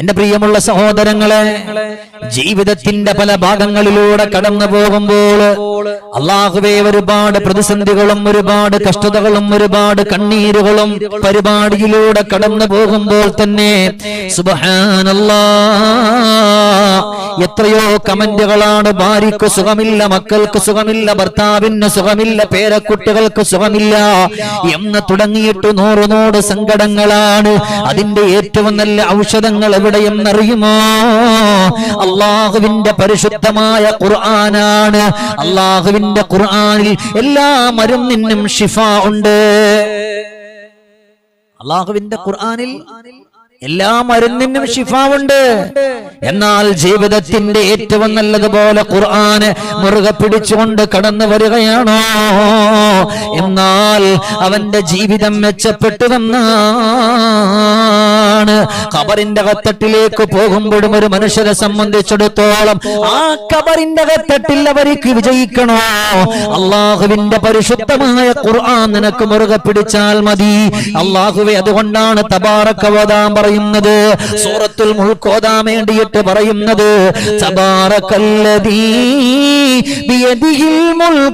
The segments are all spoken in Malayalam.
എന്റെ പ്രിയമുള്ള സഹോദരങ്ങളെ ജീവിതത്തിന്റെ പല ഭാഗങ്ങളിലൂടെ കടന്നു പോകുമ്പോൾ അള്ളാഹുവെ ഒരുപാട് പ്രതിസന്ധികളും ഒരുപാട് കഷ്ടതകളും ഒരുപാട് കണ്ണീരുകളും പരിപാടിയിലൂടെ കടന്നു പോകുമ്പോൾ തന്നെ സുബഹാനല്ലാ എത്രയോ കമന്റുകളാണ് ഭാര്യക്ക് സുഖമില്ല മക്കൾക്ക് സുഖമില്ല ഭർത്താവിന് സുഖമില്ല പേരക്കുട്ടികൾക്ക് സുഖമില്ല എന്ന് തുടങ്ങിയിട്ട് നൂറ് നൂറ് സങ്കടങ്ങളാണ്. അതിന്റെ ഏറ്റവും നല്ല ഔഷധങ്ങൾ എവിടെയെന്നറിയുമോ? അള്ളാഹുവിന്റെ പരിശുദ്ധമായ ഖുർആനാണ്. അള്ളാഹുവിന്റെ ഖുർആനിൽ എല്ലാ മരുന്നിനും ഷിഫ ഉണ്ട്. അള്ളാഹുവിന്റെ ഖുർആനിൽ എല്ലാ മരുന്നിനും ഷിഫാവുണ്ട് എന്നാൽ ജീവിതത്തിന്റെ ഏറ്റവും നല്ലതുപോലെ ഖുർആന് മുറുകെ പിടിച്ചുകൊണ്ട് കടന്നു വരികയാണോ? എന്നാൽ അവന്റെ ജീവിതം മെച്ചപ്പെട്ടു വന്നാണ്. കബറിന്റെ കത്തട്ടിലേക്ക് പോകുമ്പോഴും ഒരു മനുഷ്യരെ സംബന്ധിച്ചിടത്തോളം ആ കബറിന്റെ കത്തട്ടിൽ അവർക്ക് വിജയിക്കണോ? അള്ളാഹുവിന്റെ പരിശുദ്ധമായ ഖുർആൻ നിനക്ക് മുറുകെ പിടിച്ചാൽ മതി. അള്ളാഹുവെ അതുകൊണ്ടാണ് തബാറക്കവതാൻ പറയുന്നത്? സൂറത്തുൽ മുൾക്ക് ഓതാൻ വേണ്ടിയിട്ട് പറയുന്നത് ബിയദിഹിൽ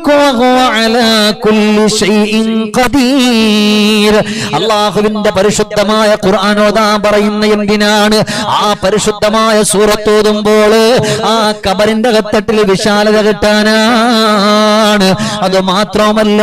വഹുവ അലാ കുല്ലി ഷൈഇൻ ഖദീർ. അള്ളാഹുവിന്റെ പരിശുദ്ധമായ ഖുർആൻ ഓതാൻ പറയുന്ന എന്തിനാണ്? ആ പരിശുദ്ധമായ സൂറത്ത് ഓതുമ്പോൾ ആ കബറിന്റെ കത്തട്ടിൽ വിശാലത കിട്ടാനാണ്. അത് മാത്രമല്ല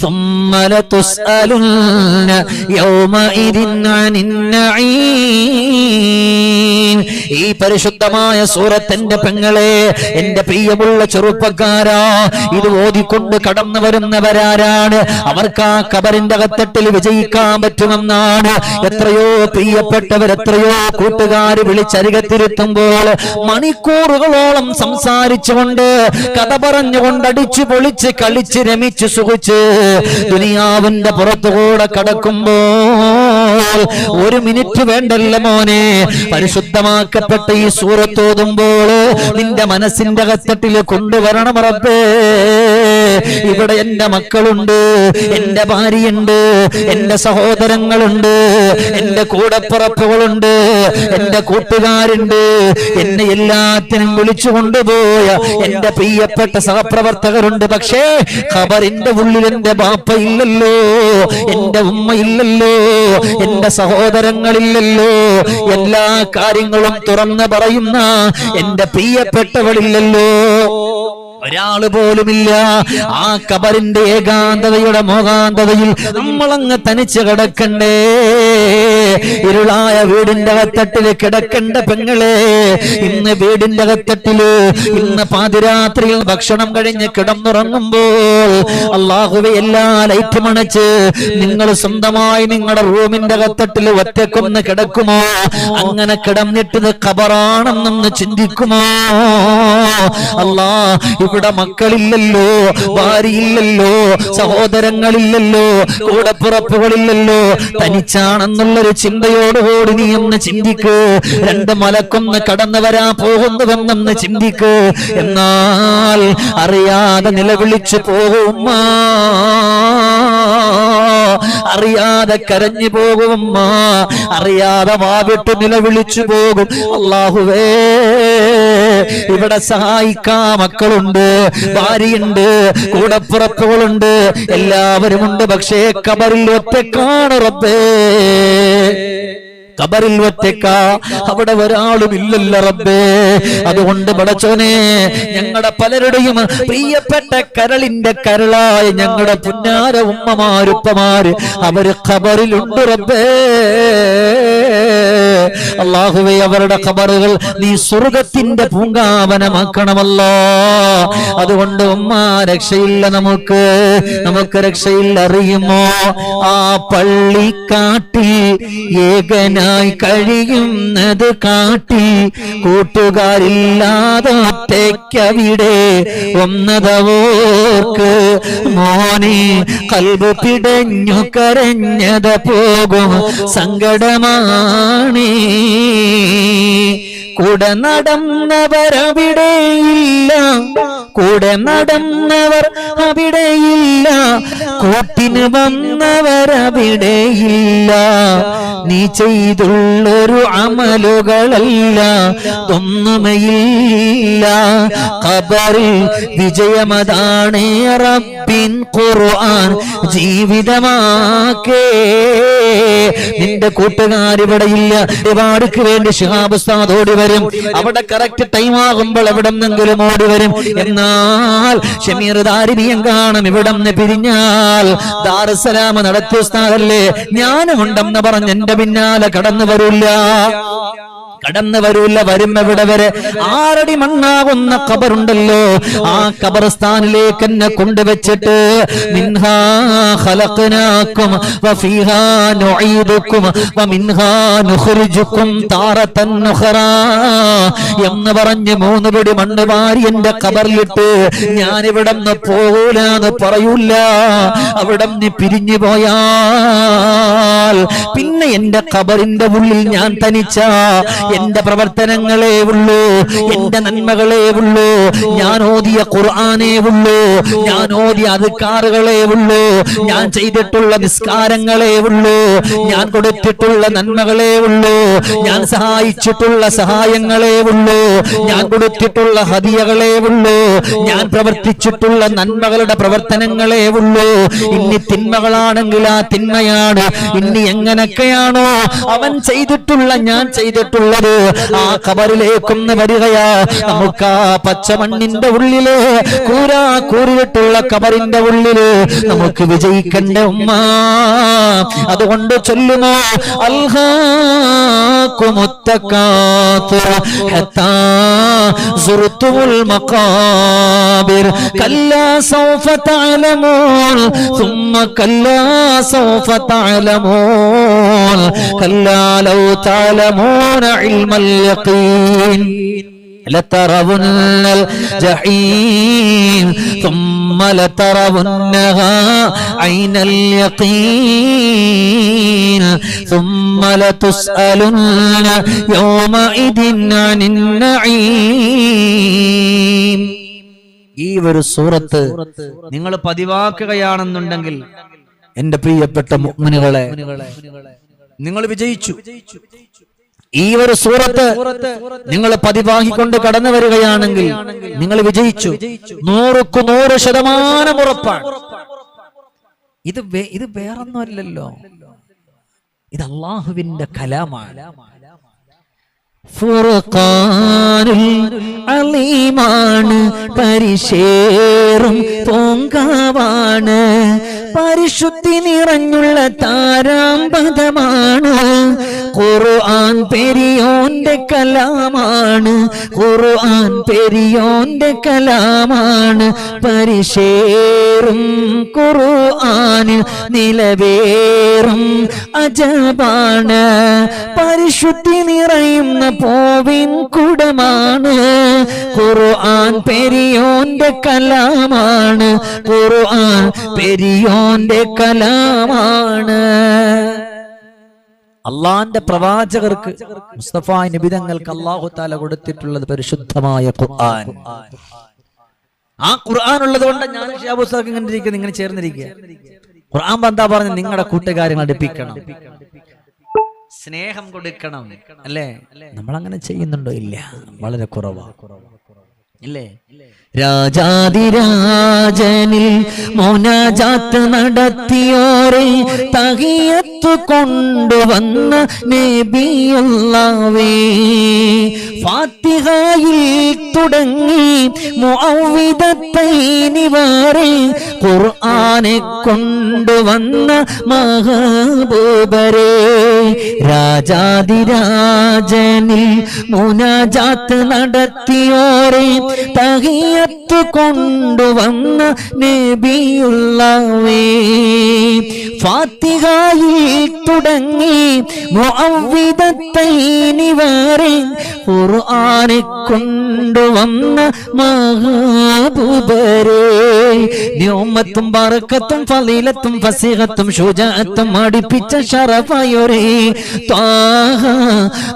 ثم لتسألن يومئذ عن النعيم ഈ പരിശുദ്ധമായ സൂറത്തിന്റെ പെങ്ങളെ എന്റെ പ്രിയമുള്ള ചെറുപ്പക്കാരാ ഇത് ഓതിക്കൊണ്ട് കടന്നു വരുന്നവരാരാണ്. അവർക്ക് ആ കബറിന്റെ കത്തട്ടിൽ വിജയിക്കാൻ പറ്റുമെന്നാണ്. എത്രയോ പ്രിയപ്പെട്ടവർ എത്രയോ കൂട്ടുകാർ വിളിച്ചരികത്തിരുത്തുമ്പോൾ മണിക്കൂറുകളോളം സംസാരിച്ചുകൊണ്ട് കഥ പറഞ്ഞുകൊണ്ട് അടിച്ചു പൊളിച്ച് കളിച്ച് രമിച്ച് സുഖിച്ച് ദുനിയാവിന്റെ പുറത്തുകൂടെ കടക്കുമ്പോൾ ഒരു മിനിറ്റ് വേണ്ടല്ല മോനെ. പരിശുദ്ധമാക്കപ്പെട്ട ഈ സൂറത്തോതുമ്പോൾ നിന്റെ മനസ്സിന്റെ കത്തട്ടിൽ കൊണ്ടുവരണം റബ്ബേ. ഇവിടെ എന്റെ മക്കളുണ്ട് എന്റെ ഭാര്യയുണ്ട് എന്റെ സഹോദരങ്ങളുണ്ട് എന്റെ കൂടപ്പുറപ്പുകളുണ്ട് എന്റെ കൂട്ടുകാരുണ്ട്. എന്നെ എല്ലാത്തിനും വിളിച്ചു കൊണ്ടുപോയ എന്റെ പ്രിയപ്പെട്ട സഹപ്രവർത്തകരുണ്ട്. പക്ഷേ ഖബറിന്റെ ഉള്ളിൽ എന്റെ ബാപ്പ ഇല്ലല്ലോ എന്റെ ഉമ്മ ഇല്ലല്ലോ എന്റെ സഹോദരങ്ങളില്ലല്ലോ. എല്ലാ കാര്യങ്ങളും തുറന്ന് പറയുന്ന എന്റെ പ്രിയപ്പെട്ടവളില്ലല്ലോ ഒരാൾ പോലുമില്ല. ആ കബറിന്റെ ഏകാന്തതയുടെ മോകാന്തതയിൽ നമ്മളങ്ങ് തനിച്ച് കിടക്കണ്ടേ. ഇരുളായ വീടിന്റെ അകത്തട്ടിൽ കിടക്കണ്ട പെങ്ങളെ ഇന്ന് വീടിന്റെ അകത്തട്ടിൽ ഇന്ന് പാതിരാത്രിയിൽ ഭക്ഷണം കഴിഞ്ഞ് കിടന്നുറങ്ങുമ്പോൾ അള്ളാഹുവെ എല്ലാ ലൈറ്റും അണച്ച് നിങ്ങൾ സ്വന്തമായി നിങ്ങളുടെ റൂമിന്റെ അകത്തട്ടിൽ ഒറ്റക്കൊന്ന് കിടക്കുമോ? അങ്ങനെ കിടന്നിട്ടത് ഖബറാണെന്നൊന്ന് ചിന്തിക്കുമോ? അല്ലാ ഇവിടെ മക്കളില്ലല്ലോ ഭാര്യയില്ലല്ലോ സഹോദരങ്ങളില്ലല്ലോ കൂടപ്പുറപ്പുകളില്ലല്ലോ തനിച്ചാണെന്നുള്ളൊരു ചിന്തയോടുകൂടി നീ ഒന്ന് ചിന്തിക്ക്. രണ്ട് മലക്കൊന്ന് കടന്നു വരാൻ പോകുന്നുവെന്നൊന്ന് ചിന്തിക്ക്. എന്നാൽ അറിയാതെ നിലവിളിച്ചു പോകുമ്മ അറിയാതെ കരഞ്ഞു പോകുമ്മ അറിയാതെ വാവിട്ട് നിലവിളിച്ചു പോകും. അള്ളാഹുവേ ഇവിടെ സഹായിക്കാ മക്കളുണ്ട് ഭാര്യയുണ്ട് കൂടപ്പുറപ്പുകളുണ്ട് എല്ലാവരും ഉണ്ട് പക്ഷേ കബറിൽ ഒറ്റക്കാണ് റബ്ബേ. കബറിൽ ഒറ്റക്ക അവിടെ ഒരാളും ഇല്ലല്ല റബ്ബേ. അതുകൊണ്ട് പടച്ചോനെ ഞങ്ങളുടെ പലരുടെയും പ്രിയപ്പെട്ട കരളിന്റെ കരളായ ഞങ്ങളുടെ പുന്നാര ഉമ്മമാരുപ്പമാര് അവർ കബറിലുണ്ട് റബ്ബേ. അള്ളാഹുവെ അവരുടെ ഖബറുകൾ നീ സ്വർഗത്തിന്റെ പൂങ്കാവനമാക്കണമല്ലോ. അതുകൊണ്ട് ഉമ്മ രക്ഷയില്ല നമുക്ക്. നമുക്ക് രക്ഷയില്ല അറിയുമോ? ആ പള്ളിക്കാട്ടിൽ ഏകനായി കഴിയുന്നത് കാട്ടി കൂട്ടുകാരില്ലാതെ ഒറ്റയ്ക്കവിടെ ഒന്നതവോർക്ക് മോനെ കൽബ് പിടഞ്ഞു കരഞ്ഞത് പോകും. സങ്കടമാണ് കൂടെ നടന്നവരവിടെയില്ല കൂടെ നടന്നവർ അവിടെയില്ല കൂട്ടിന് വന്നവരവിടെയില്ല നീ ചെയ്തുള്ളൊരു അമലുകളല്ല. ഒന്നുമയില്ല. ഖബറിൽ വിജയമതാണ് റബ്ബിൻ ഖുർആൻ ജീവിതമാക്കേ. നിന്റെ കൂട്ടുകാർ ഇല്ല. ഒരുപാടുക്ക് വേണ്ടി ശിഹാബുസ്താദ് ഓടി വരും. അവിടെ കറക്റ്റ് ടൈം ആകുമ്പോൾ എവിടെ നിന്നെങ്കിലും ഓടി വരും. എന്നാൽ ഷമീർ ദാരിണിയം കാണും. ഇവിടെ പിരിഞ്ഞാൽ ദാറുസലാമ നടത്തിയ ഉസ്താദല്ലേ? ഞാനും ഉണ്ടെന്ന് പറഞ്ഞ് എന്റെ പിന്നാലെ കടന്നു വരില്ല കടന്നു വരൂല്ല വരും എവിടെ വരെ? ആറടി മണ്ണാകുന്ന കബറുണ്ടല്ലോ ആ കബർസ്ഥാനിലേക്ക് എന്നെ കൊണ്ടുവച്ചിട്ട് എന്ന് പറഞ്ഞ് മൂന്ന് പിടി മണ്ണ് വാരി എന്റെ കബറിലിട്ട് ഞാൻ ഇവിടെ നിന്ന് പോകൂലെന്ന് പറയൂല. അവിടെ നിന്ന് പിരിഞ്ഞു പോയാൽ പിന്നെ എന്റെ കബറിന്റെ ഉള്ളിൽ ഞാൻ തനിച്ച എന്റെ പ്രവർത്തനങ്ങളേ ഉള്ളൂ എന്റെ നന്മകളേ ഉള്ളൂ ഞാൻ ഓതിയ ഖുർആാനേ ഉള്ളൂ ഞാൻ ഓതിയ അധികാറുകളെ ഉള്ളൂ ഞാൻ ചെയ്തിട്ടുള്ള നിസ്കാരങ്ങളേ ഉള്ളൂ ഞാൻ കൊടുത്തിട്ടുള്ള നന്മകളേ ഉള്ളൂ ഞാൻ സഹായിച്ചിട്ടുള്ള സഹായങ്ങളേ ഉള്ളൂ ഞാൻ കൊടുത്തിട്ടുള്ള ഹതിയകളെ ഉള്ളൂ ഞാൻ പ്രവർത്തിച്ചിട്ടുള്ള നന്മകളുടെ പ്രവർത്തനങ്ങളേ ഉള്ളൂ. ഇനി തിന്മകളാണെങ്കിൽ ആ തിന്മയാണ് ഇനി എങ്ങനെയൊക്കെയാണോ അവൻ ചെയ്തിട്ടുള്ള ഞാൻ ചെയ്തിട്ടുള്ളത് ആ കബറിലേക്കൊന്ന് വരികയാ നമുക്ക് ആ പച്ചമണ്ണിന്റെ ഉള്ളില് കൂരാ കൂറിയിട്ടുള്ള കബറിന്റെ ഉള്ളില് നമുക്ക് വിജയിക്കണ്ട ഉമ്മ അതുകൊണ്ട് ചൊല്ലുമോ അൽഹാക്കുമുത്തക്കാത്തുർ ഹത്താ സുറുത്തുൽ മഖാബിർ കല്ലാ സൗഫ തഅലമൂൻ ثم كلا سوف تعلمون كلا لو تعلمون علم اليقين لترون الجحيم ثم لترونها عين اليقين ثم لتسألن يومئذ عن النعيم ഈ ഒരു സൂറത്ത് നിങ്ങൾ പതിവാക്കുകയാണെന്നുണ്ടെങ്കിൽ എന്റെ പ്രിയപ്പെട്ട മുഅ്മിനുകളെ നിങ്ങൾ വിജയിച്ചു ഈ ഒരു സൂറത്ത് നിങ്ങൾ പതിവാഹിക്കൊണ്ട് കടന്നു വരികയാണെങ്കിൽ നിങ്ങൾ വിജയിച്ചു. നൂറുക്കു നൂറ് ശതമാനം ഉറപ്പാണ്. ഇത് ഇത് വേറൊന്നുമല്ലല്ലോ. ഇത് അള്ളാഹുവിന്റെ കലാമാണ്. ഫുർഖാനുൽ അലീമാണ് പരിശേറും പൊങ്കാവാണ് പരിശുദ്ധി നിറഞ്ഞുള്ള താരാമ്പതമാണ് ഖുർആൻ പെരിയോന്റെ കലാമാണ്. ഖുർആൻ പെരിയോന്റെ കലാമാണ്. പരിശേറും ഖുർആനിൽ നിലവേറും അജബാണ്. പരിശുദ്ധി നിറയുന്ന പോവിൻ കുടമാണ്. ഖുർആൻ പെരിയോന്റെ കലാമാണ്. ഖുർആൻ പെരിയോന്റെ കലാമാണ്. അള്ളാന്റെ പ്രവാചകർക്ക് മുസ്തഫ നിബിതങ്ങൾക്ക് അള്ളാഹു താല കൊടുത്തിട്ടുള്ളത് പരിശുദ്ധമായ ഖുർആൻ. ആ ഖുർആൻ ഉള്ളത് കൊണ്ട് ഞാൻ ഷിയാബുസ്താഖ് ഇങ്ങനെ ഇരിക്കുക ഇങ്ങനെ ചേർന്നിരിക്കുക ഖുർആൻ എന്താ പറഞ്ഞ നിങ്ങളുടെ കൂട്ടുകാരെ അടുപ്പിക്കണം സ്നേഹം കൊടുക്കണം അല്ലേ? നമ്മൾ അങ്ങനെ ചെയ്യുന്നുണ്ടോ ഇല്ല? വളരെ കുറവാ. ഇല്ലേ? രാജാതിരാജനിൽ മോനാജാത്ത് നടത്തിയോരെ തകിയത്ത് കൊണ്ടുവന്ന നബിയല്ലാവേ. ഫാത്തിഹായിൽ തുടങ്ങി മുഅവ്വിദത്തൈനിവാറെ ഖുർആനെ കൊണ്ടുവന്ന മഹബൂബരെ. രാജാതിരാജനിൽ മോനാജാത്ത് നടത്തിയോരെ തഹിയത്ത് കൊണ്ടുവന്ന നബിയുള്ളവേ. ഫാത്തിഹായിൽ തുടങ്ങി മുഅവ്വിദത്തൈനി വരെ ഖുർആനെ കൊണ്ടുവന്ന മഹാബുബരേ. ന്യൂമത്തും ബറക്കത്തും ഫളീലത്തും ഫസീഹത്തും ഷുജാഅത്തും അടിപ്പിച്ച ഷറഫായൊരേ. ത്വാഹ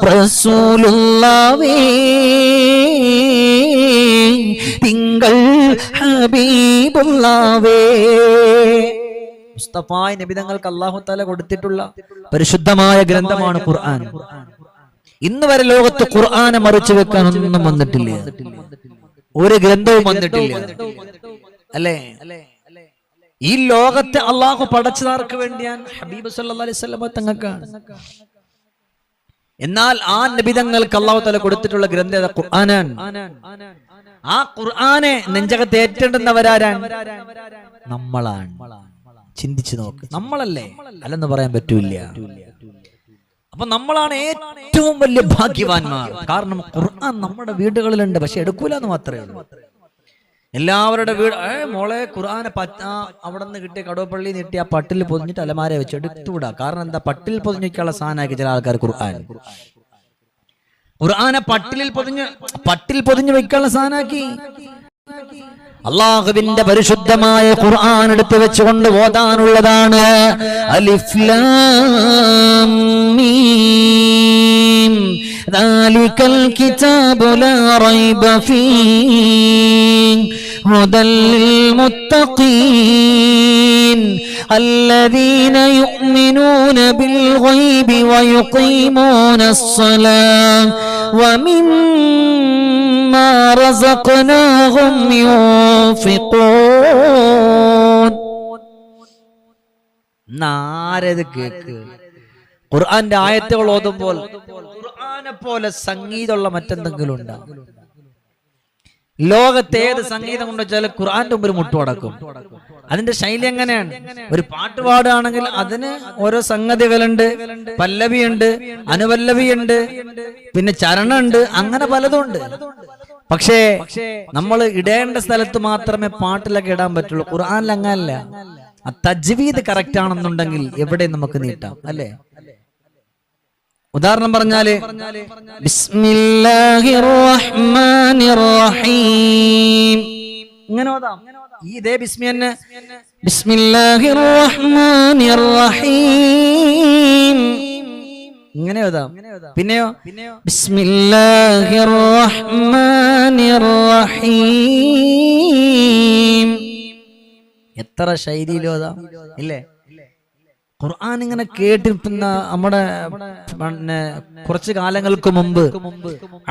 റസൂലുള്ളാവേ തിങ്കൾ ഹബീബുള്ളാവേ. മുസ്തഫായ നബിതങ്ങൾക്ക് അള്ളാഹു തല കൊടുത്തിട്ടുള്ള പരിശുദ്ധമായ ഗ്രന്ഥമാണ് ഖുർആൻ. ഇന്ന് വരെ ലോകത്ത് ഖുർആനെ മറിച്ചു വെക്കാൻ ഒന്നും വന്നിട്ടില്ല. ഒരു ഗ്രന്ഥവും വന്നിട്ടില്ല. അല്ലേ? ഈ ലോകത്തെ അള്ളാഹു പടച്ചതാർക്ക് വേണ്ടിയാണ് ഹബീബ് വസല്ലമ തങ്ങൾക്കാണ്. എന്നാൽ ആ നബിതങ്ങൾക്ക് അള്ളാഹു തല കൊടുത്തിട്ടുള്ള ഗ്രന്ഥം ഖുർആനാണ്. ആ ഖുർആനെ നെഞ്ചകത്ത് ഏറ്റെടുന്നവരാരാണ് നമ്മളാണ്. ചിന്തിച്ചു നോക്ക്. നമ്മളല്ലേ? അല്ലെന്ന് പറയാൻ പറ്റൂല അപ്പൊ നമ്മളാണ് ഏറ്റവും വലിയ ഭാഗ്യവാന്മാർ. കാരണം ഖുർആൻ നമ്മുടെ വീടുകളിലുണ്ട് പക്ഷെ എടുക്കൂല എന്ന് മാത്രമേ ഉള്ളൂ. എല്ലാവരുടെ വീട് ഏ മോളെ ഖുർആനെ പറ്റ അവിടെ നിന്ന് കിട്ടിയ കടവപ്പള്ളി നീട്ടി ആ പട്ടിൽ പൊതിഞ്ഞിട്ട് അലമാര വെച്ച് എടുത്തുവിടാ. കാരണം എന്താ? പട്ടിൽ പൊതിഞ്ഞിട്ടുള്ള സാധനമാക്കി ചില ആൾക്കാർ ഖുർആൻ. ഖുർആനെ പട്ടിലിൽ പൊതിഞ്ഞ് പട്ടിൽ പൊതിഞ്ഞ് വെക്കാനുള്ള സാധനമാക്കി അള്ളാഹുവിന്റെ പരിശുദ്ധമായ ഖുർആൻ എടുത്ത് വെച്ചുകൊണ്ട് ഓതാനുള്ളതാണ് അലിഫ് ലാം മീം ذلك الكتاب لا ريب فيه هدى للمتقين الذين يؤمنون بالغيب ويقيمون الصلاة ومما رزقناهم ينفقون നാരത് കേക്ക് ഖുർആന്റെ ആയത്തുകൾ ഓതുമ്പോൾ ഖുർആനെ പോലെ സംഗീതമുള്ള മറ്റെന്തെങ്കിലും ഉണ്ടാവും ലോകത്തെ ഏത് സംഗീതം കൊണ്ട് വെച്ചാൽ മുമ്പിൽ മുട്ടുമടക്കും അതിന്റെ ശൈലി എങ്ങനെയാണ്? ഒരു പാട്ട് പാടുകയാണെങ്കിൽ അതിന് ഓരോ സംഗതികളുണ്ട്. പല്ലവിയുണ്ട് അനുപല്ലവിയുണ്ട് പിന്നെ ചരണുണ്ട് അങ്ങനെ പലതും ഉണ്ട് പക്ഷേ നമ്മൾ ഇടേണ്ട സ്ഥലത്ത് മാത്രമേ പാട്ടിലൊക്കെ ഇടാൻ പറ്റുള്ളൂ. ഖുർആനിൽ അങ്ങനല്ല തജ്വീദ് കറക്റ്റ് ആണെന്നുണ്ടെങ്കിൽ എവിടെ നമുക്ക് നീട്ടാം. അല്ലേ? ഉദാഹരണം പറഞ്ഞാൽ ഇങ്ങനെ ഓതാം. ഈ ഇതേ ബിസ്മി തന്നെ ഇങ്ങനെ ഓതാം. പിന്നെയോ? ബിസ്മില്ലാഹിർ റഹ്മാനിർ റഹീം എത്ര ശൈലിയിലോതാം ഇല്ലേ? ഖുർആൻ ഇങ്ങനെ കേട്ടിരുന്ന നമ്മുടെ പിന്നെ കുറച്ച് കാലങ്ങൾക്ക് മുമ്പ്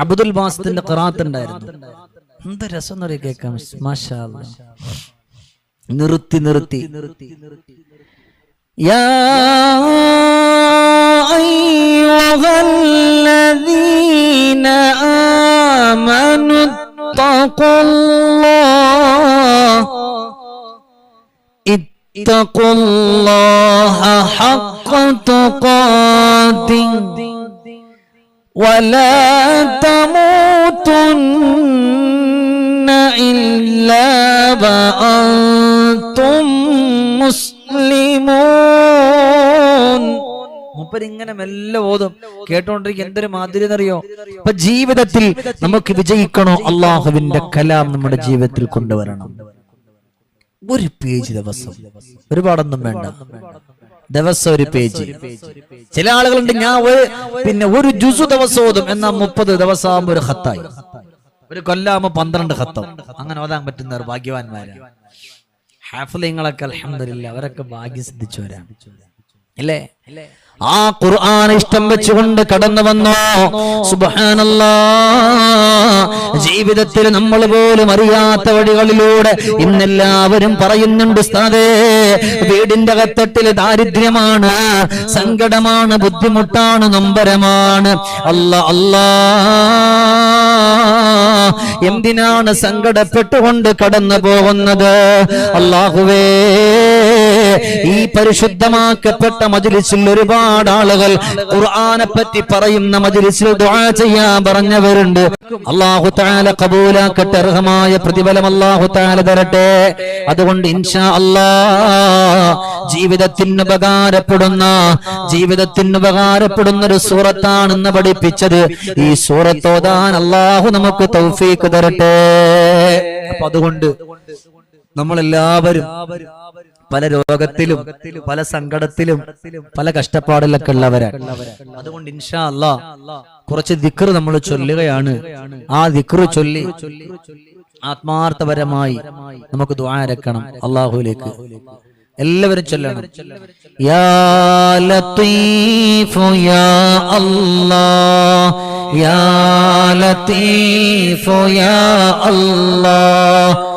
അബ്ദുൽ ബാസിന്റെ ഖുറാത്ത് ഉണ്ടായിരുന്നു. എന്ത് രസം എന്നറിയ കേൾക്കാം മാഷാ നിർത്തി നിർത്തി. യാ അയ്യുഹല്ലദീന اتقوا الله حق تقاته ولا تموتن إلا وأنتم مسلمون മൂപ്പര് ഇങ്ങനെ മെല്ലെ ഓതും കേട്ടോണ്ടിരിക്കും എന്തൊരു മാതിരി എന്നറിയോ അപ്പൊ ജീവിതത്തിൽ നമുക്ക് വിജയിക്കണോ അള്ളാഹുവിന്റെ കലാം നമ്മുടെ ജീവിതത്തിൽ കൊണ്ടുവരണം ഒരു പേജ് ദിവസം. ഒരുപാടൊന്നും വേണ്ട. ദിവസം ഒരു പേജ്. ചില ആളുകളുണ്ട് ഞാൻ പിന്നെ ഒരു ജുസു ദിവസം ഓതും. എന്നാ മുപ്പത് ദിവസം ഒരു ഹത്തായി ഒരു കൊല്ലാകുമ്പോ പന്ത്രണ്ട് ഹത്തം അങ്ങനെ ഓതാൻ പറ്റുന്നവർ ഭാഗ്യവാന്മാരാണ് ഹാഫലിങ്ങളൊക്കെ അലഹമില്ല അവരൊക്കെ ഭാഗ്യം സിദ്ധിച്ചവരാണ് ഇല്ലേ? ആ ഖുർആൻ ഇഷ്ടം വെച്ചുകൊണ്ട് കടന്നു വന്നോ? സുബ്ഹാനല്ലാ. ജീവിതത്തിൽ നമ്മൾ പോലും അറിയാത്ത വഴികളിലൂടെ ഇന്നെല്ലാവരും പറയുന്നുണ്ട് ഉസ്താദേ വീടിന്റെ കത്തട്ടിൽ ദാരിദ്ര്യമാണ് സങ്കടമാണ് ബുദ്ധിമുട്ടാണ് നൊമ്പരമാണ്. അല്ല അല്ലാ. എന്തിനാണ് സങ്കടപ്പെട്ടുകൊണ്ട് കടന്നു പോകുന്നത്? അള്ളാഹുവേ ഈ പരിശുദ്ധമാക്കപ്പെട്ട മജിലിസിൽ ഒരുപാട് ആളുകൾ ഖുർആനെ പറ്റി പറയുന്ന മജിലിസിൽ ദുആ ചെയ്യാൻ പറഞ്ഞവരുണ്ട്. അല്ലാഹു തആല കബൂലാക്കട്ടെ അർഹമായ പ്രതിഫലം അല്ലാഹു തആല തരട്ടെ. അതുകൊണ്ട് ഇൻഷാ അല്ലാ ജീവിതത്തിന് ഉപകാരപ്പെടുന്ന ജീവിതത്തിന് ഉപകാരപ്പെടുന്ന ഒരു സൂറത്താണെന്ന് പഠിപ്പിച്ചത്. ഈ സൂറത്തോതാൻ അല്ലാഹു നമുക്ക് തൗഫീഖ് തരട്ടെ. അപ്പൊ അതുകൊണ്ട് നമ്മളെല്ലാവരും പല രോഗത്തിലും പല സങ്കടത്തിലും പല കഷ്ടപ്പാടിലൊക്കെ ഉള്ളവരാണ്. അതുകൊണ്ട് ഇൻഷാ അല്ലാ കുറച്ച് ദിക്ർ നമ്മൾ ചൊല്ലുകയാണ്. ആ ദിക്ർ ചൊല്ലി ആത്മാർത്ഥപരമായി നമുക്ക് ദ്വാരക്കണം അള്ളാഹുലേക്ക് എല്ലാവരും ചൊല്ലണം. യാ യാ അല്ലാഹ് യാ യാ അല്ലാഹ്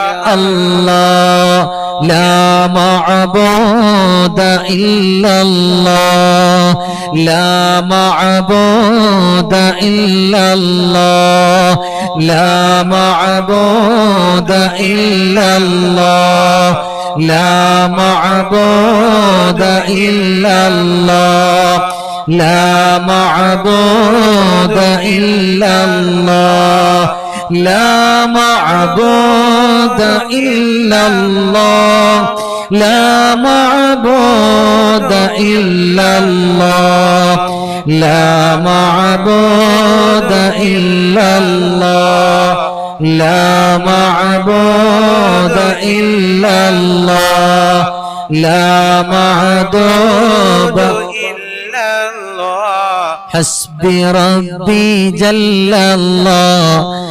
الله لا معبود إلا الله لا معبود إلا الله لا معبود إلا الله لا معبود إلا الله لا معبود إلا الله. لا معبود إلا الله. لا معبود إلا الله. لا معبود إلا الله. لا معبود إلا الله. لا معبود إلا الله. حسبي ربي جل الله.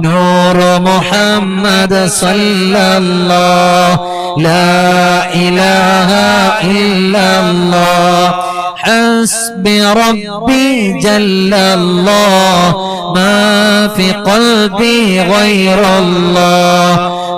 نور محمد صلى الله. لا إله إلا الله. حسبي ربي جل الله. ما في قلبي غير الله.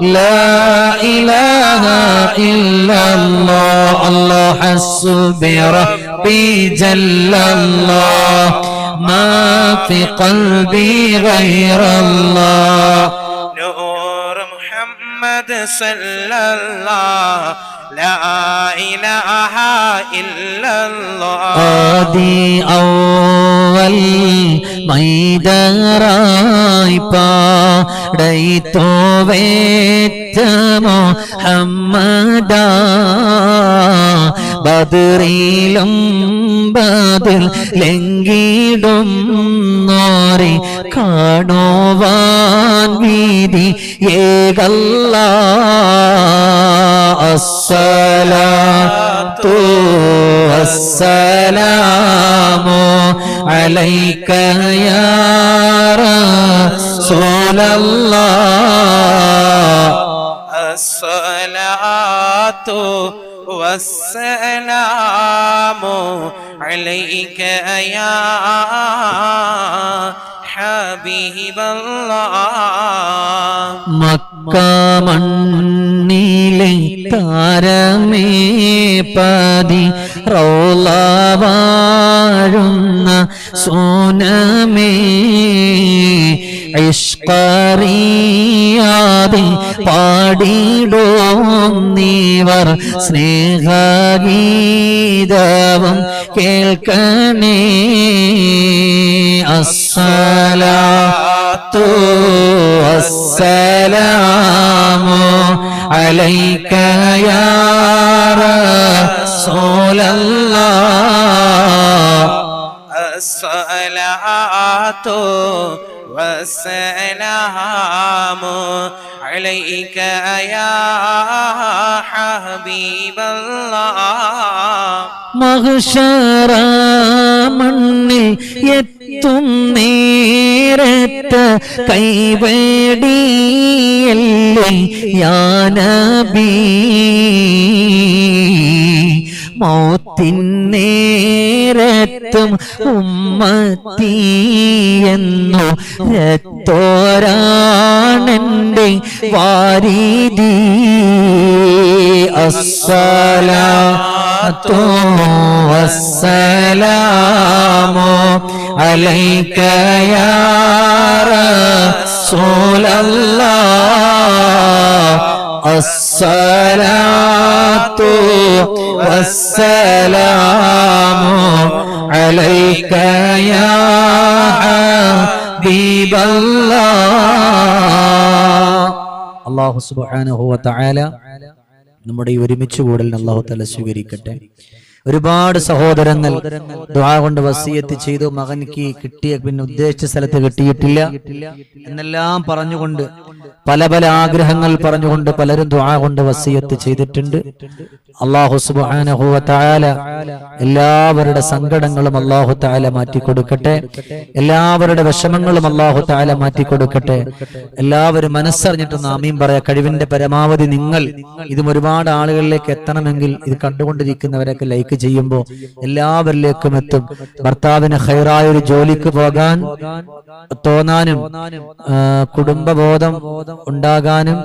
لا إله إلا الله. الله حسبي ربي جل الله. ما في قلبي غير الله. محمد صلى الله لا إله إلا الله آدي أول ميدان رايبا ديتو بيت മുഹമ്മദ ബദറിലും ബദൽ ലംഘിടും നോറി കാണുവാൻ വീതി ഏകല്ല. അസല തൂ അലൈക്കയാറ സോലല്ലാ الصلاة والسلام عليك يا حبيب الله മക്ക മണ്ണിലെ താരമേ പതി റൗളവാ വാഴുന്ന സോനമേ ഇഷ്കറിയാതെ പാടിടോം നീവർ സ്നേഹഗീതവും കേൾക്കണേ അസ്സലാത്തു അസ്സലാമു അലൈക യാ റസൂലല്ലാഹ് الصلاة والسلام عليك يا حبيب الله മഹ്ശറ മണ്ണിൽ എത്തും നേരത്ത് കൈവേടിയല്ലേ യാനബി മൗത്തിന്നേരത്തും ഉമ്മത്തിയെന്നു രത്തോരാണെന്റെ വാരിതി. അസ്സലാത്തു വസ്സലാമു അലൈക്കയാറ യാ റസൂലല്ലാഹ് വസ്സലാമു അലൈക യാ حبيب الله. സുബ്ഹാനഹു سبحانه وتعالى നമ്മുടെ ഈ ഒരുമിച്ച് കൂടൽ അള്ളാഹു തല സ്വീകരിക്കട്ടെ. ഒരുപാട് സഹോദരങ്ങൾ ദുആ കൊണ്ട് വസീയത്ത് ചെയ്തു മകൻക്ക് കിട്ടിയ പിന്നെ ഉദ്ദേശിച്ച സ്ഥലത്ത് കിട്ടിയിട്ടില്ല. എന്നെല്ലാം പറഞ്ഞുകൊണ്ട് പല പല ആഗ്രഹങ്ങൾ പറഞ്ഞുകൊണ്ട് പലരും ദുആ കൊണ്ട് വസിയത്ത് ചെയ്തിട്ടുണ്ട്. അള്ളാഹു വ തആല എല്ലാവരുടെ സങ്കടങ്ങളും അള്ളാഹു തആല മാറ്റി കൊടുക്കട്ടെ എല്ലാവരുടെ വിഷമങ്ങളും അള്ളാഹു തആല മാറ്റി കൊടുക്കട്ടെ എല്ലാവരും മനസ്സറിഞ്ഞിട്ട് ആമീൻ പറയാ. കഴിവിന്റെ പരമാവധി നിങ്ങൾ ഇതും ഒരുപാട് ആളുകളിലേക്ക് എത്തണമെങ്കിൽ ഇത് കണ്ടുകൊണ്ടിരിക്കുന്നവരൊക്കെ ലൈക്ക് ചെയ്യുമ്പോൾ എല്ലാവരിലേക്കും എത്തും. ഭർത്താവിന് ഹൈറായ ഒരു ജോലിക്ക് പോകാൻ തോന്നാനും കുടുംബബോധം ഉണ്ടാകാനും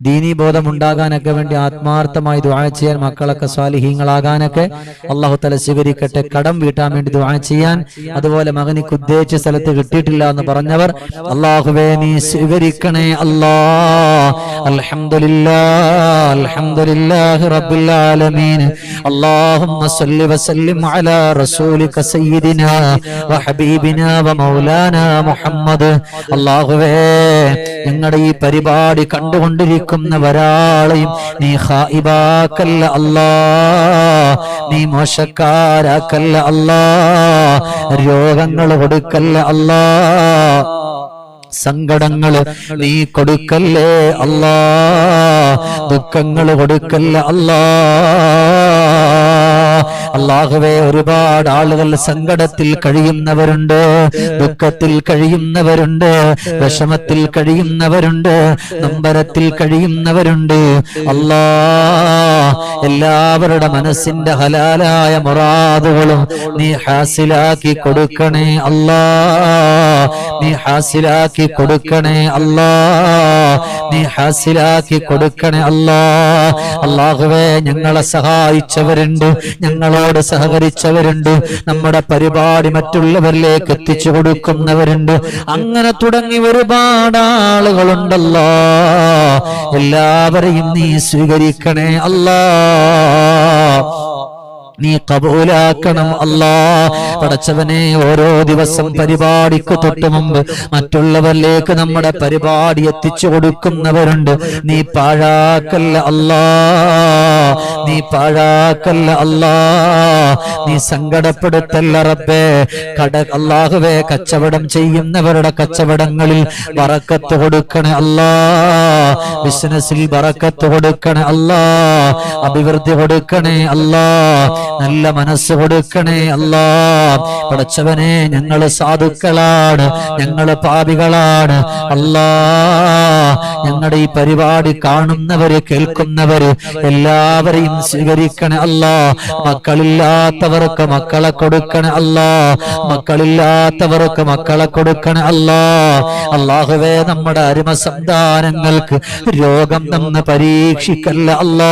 ദീനീ ബോധം ഉണ്ടാകാനൊക്കെ വേണ്ടി ആത്മാർത്ഥമായി ദുആ ചെയ്യാൻ മക്കളൊക്കെ സ്വാലിഹീങ്ങളാകാനൊക്കെ അള്ളാഹു തല സ്വീകരിക്കട്ടെ കടം വീട്ടാൻ വേണ്ടി ദുആ ചെയ്യാൻ അതുപോലെ മകനിക്ക് ഉദ്ദേശിച്ച സ്ഥലത്ത് കിട്ടിയിട്ടില്ല എന്ന് പറഞ്ഞവർ അള്ളാഹുവേ നീ സ്വീകരിക്കണേ അല്ലാ അൽഹംദുലില്ലാ അൽഹംദുലില്ലാഹി റബ്ബിൽ ആലമീൻ اللهم صل وسلم على رسولك سيدنا وحبيبنا ومولانا മുഹമ്മദ് അള്ളാഹുവേ ഞങ്ങളുടെ ഈ പരിപാടി കണ്ടുകൊണ്ടിരിക്കുന്നവരാളെയും നീ ഹായിബാക്കല്ല അല്ലാ. നീ മോശക്കാരാക്കല്ല അല്ലാ. രോഗങ്ങൾ കൊടുക്കല്ല അല്ലാ. സങ്കടങ്ങൾ നീ കൊടുക്കല്ലേ അല്ലാ. ദുഃഖങ്ങൾ കൊടുക്കല്ല അല്ലാ. അള്ളാഹുവേ ഒരുപാട് ആളുകൾ സങ്കടത്തിൽ കഴിയുന്നവരുണ്ട് ദുഃഖത്തിൽ കഴിയുന്നവരുണ്ട് വിഷമത്തിൽ കഴിയുന്നവരുണ്ട് നമ്പരത്തിൽ കഴിയുന്നവരുണ്ട്. അല്ലാ എല്ലാവരുടെ മനസ്സിന്റെ ഹലാലായ മുറാദുകളും നീ ഹാസിലാക്കി കൊടുക്കണേ അല്ലാ. നീ ഹാസിലാക്കി കൊടുക്കണേ അല്ലാ. നീ ഹാസിലാക്കി കൊടുക്കണേ അല്ലാ. അള്ളാഹുവെ ഞങ്ങളെ സഹായിച്ചവരുണ്ട് ഞങ്ങളോട് സഹകരിച്ചവരുണ്ട്. നമ്മുടെ പരിപാടി മറ്റുള്ളവരിലേക്ക് എത്തിച്ചു കൊടുക്കുന്നവരുണ്ട്. അങ്ങനെ തുടങ്ങി ഒരുപാട് ആളുകളുണ്ടല്ലോ. എല്ലാവരെയും നീ സ്വീകരിക്കണേ അല്ലാ. നീ കബൂലാക്കണം അല്ലാ. പടച്ചവനെ ഓരോ ദിവസം പരിപാടിക്ക് തൊട്ട് മുമ്പ് മറ്റുള്ളവരിലേക്ക് നമ്മുടെ പരിപാടി എത്തിച്ചു കൊടുക്കുന്നവരുണ്ട്. നീ പാഴാക്കല്ല അല്ലാ. നീ പാഴാക്കല്ല അല്ലാ. നീ സങ്കടപ്പെടുത്തല്ല റബ്ബേ. കട അല്ലാഹുവേ കച്ചവടം ചെയ്യുന്നവരുടെ കച്ചവടങ്ങളിൽ വറക്കത്ത് കൊടുക്കണേ അല്ലാ. ബിസിനസ്സിൽ വറക്കത്ത് കൊടുക്കണേ അല്ലാ. അഭിവൃദ്ധി കൊടുക്കണേ അല്ലാ. നല്ല മനസ്സ് കൊടുക്കണേ അല്ലാ. പടച്ചവനെ ഞങ്ങൾ സാധുക്കളാണ് ഞങ്ങൾ പാപികളാണ്. അല്ലാ. ഞങ്ങളുടെ ഈ പരിപാടി കാണുന്നവര് കേൾക്കുന്നവര് എല്ലാവരെയും സ്വീകരിക്കണേ അല്ലാ. മക്കളില്ലാത്തവർക്ക് മക്കളെ കൊടുക്കണേ അല്ലാ. മക്കളില്ലാത്തവർക്ക് മക്കളെ കൊടുക്കണേ അല്ലാ. അള്ളാഹുവേ നമ്മുടെ അരുമ സന്താനങ്ങൾക്ക് രോഗം തന്ന് പരീക്ഷിക്കല്ല അല്ലാ.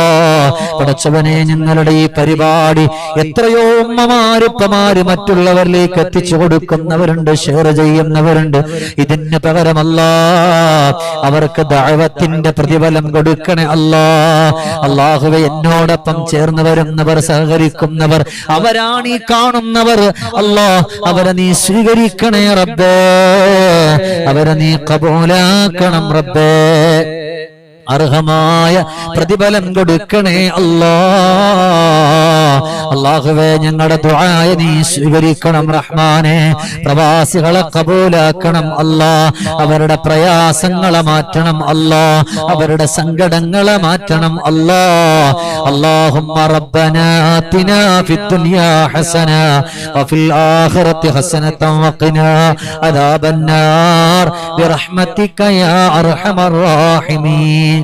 പടച്ചവനെ ഞങ്ങളുടെ ഈ പരിപാടി എത്രയോ ഉമ്മമാരുപ്പമാര് മറ്റുള്ളവരിലേക്ക് എത്തിച്ചു കൊടുക്കുന്നവരുണ്ട് ഷെയർ ചെയ്യുന്നവരുണ്ട്. ഇതിന് പകരമല്ല അവർക്ക് ദൈവത്തിന്റെ പ്രതിഫലം കൊടുക്കണേ അല്ലാ. അള്ളാഹുവെ എന്നോടൊപ്പം ചേർന്ന് വരുന്നവർ സഹകരിക്കുന്നവർ അവരാണ് ഈ കാണുന്നവർ. അല്ലാ അവരെ നീ സ്വീകരിക്കണേ റബ്ബേ. അവരെ നീ കബൂലാക്കണം റബ്ബേ. അർഹമായ പ്രതിഫലം കൊടുക്കണേ അല്ലാ. അള്ളാഹുവേ ഞങ്ങളുടെ ദുആയ നീ സ്വീകരിക്കണം റഹ്മാനെ. പ്രവാസികളെ കബൂലാക്കണം അല്ലാ. അവരുടെ പ്രയാസങ്ങളെ മാറ്റണം അല്ലാ. അവരുടെ സങ്കടങ്ങളെ മാറ്റണം അല്ലാ. അല്ലാഹുമ്മ റബ്ബന ആതിനാ ഫിദ്ദുനിയാ ഹസന വഫിൽ ആഖിറതി ഹസനത വഖിനാ അദാബന്നാർ. ബിറഹ്മതിക യാ അർഹമർ റഹീമീൻ.